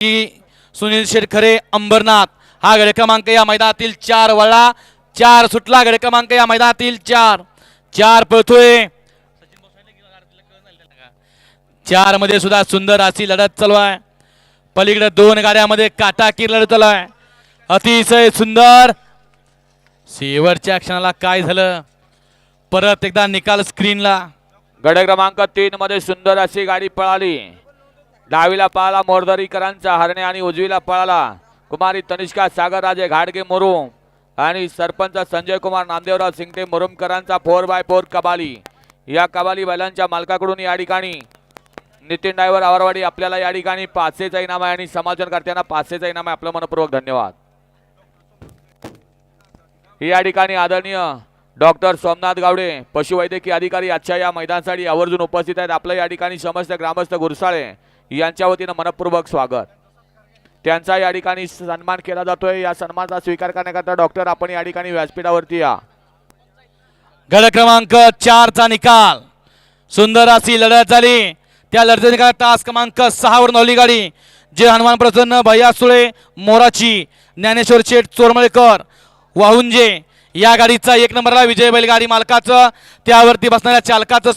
सुनील शेटखरे अंबरनाथ. हा गड क्रमांक या मैदानातील चार वळा. चार सुटला गड क्रमांक या मैदानातील चार. चार पळतोय. चारमध्ये सुद्धा सुंदर अशी लढत चालू आहे. पलीकडे दोन गाड्यामध्ये काटाकीर लढत चालू आहे. अतिशय सुंदर. शेवटच्या क्षणाला काय झालं? परत एकदा निकाल स्क्रीनला गड क्रमांक तीन मध्ये सुंदर अशी गाडी पळाली. डावीला पळाला मोरदरीकरांचा हरणे आणि उजवीला पळाला. कुमारी तनिष्का सागरराजे घाडगे मुरुम. आणि सरपंच संजय कुमार नामदेवराव सिंगटे मुरुमकरांचा फोर बाय फोर कबाली. या कबाली बैलांच्या मालकाकडून या ठिकाणी नितीन डायव्हर आवरवाडी आपल्याला या ठिकाणी पाचशेचा इनाम आहे आणि समाजनकर्त्यांना पाचशेचा इनाम आहे. आपलं मनपूर्वक धन्यवाद. या ठिकाणी आदरणीय डॉक्टर सोमनाथ गावडे पशुवैद्यकीय अधिकारी आजच्या या मैदानासाठी आवर्जून उपस्थित आहेत. आपलं या ठिकाणी समस्त ग्रामस्थ गुरसाळे यांच्या वतीनं मनपूर्वक स्वागत. त्यांचा या ठिकाणी सन्मान केला जातोय. या सन्मानाचा स्वीकार करण्याकरता डॉक्टर आपण या ठिकाणी व्यासपीठावरती या. गड क्रमांक चारचा निकाल. सुंदर अशी लढत झाली. त्या लढतीचा निकाल तास क्रमांक सहावर नवली गाडी. जे हनुमान प्रसन्न भैया सुळे मोराची ज्ञानेश्वर शेठ चोरमळेकर वाहुंजे. या गाडीचा एक नंबरला विजय बैलगाडी मालकाचं त्यावरती बसणाऱ्या चालकाचं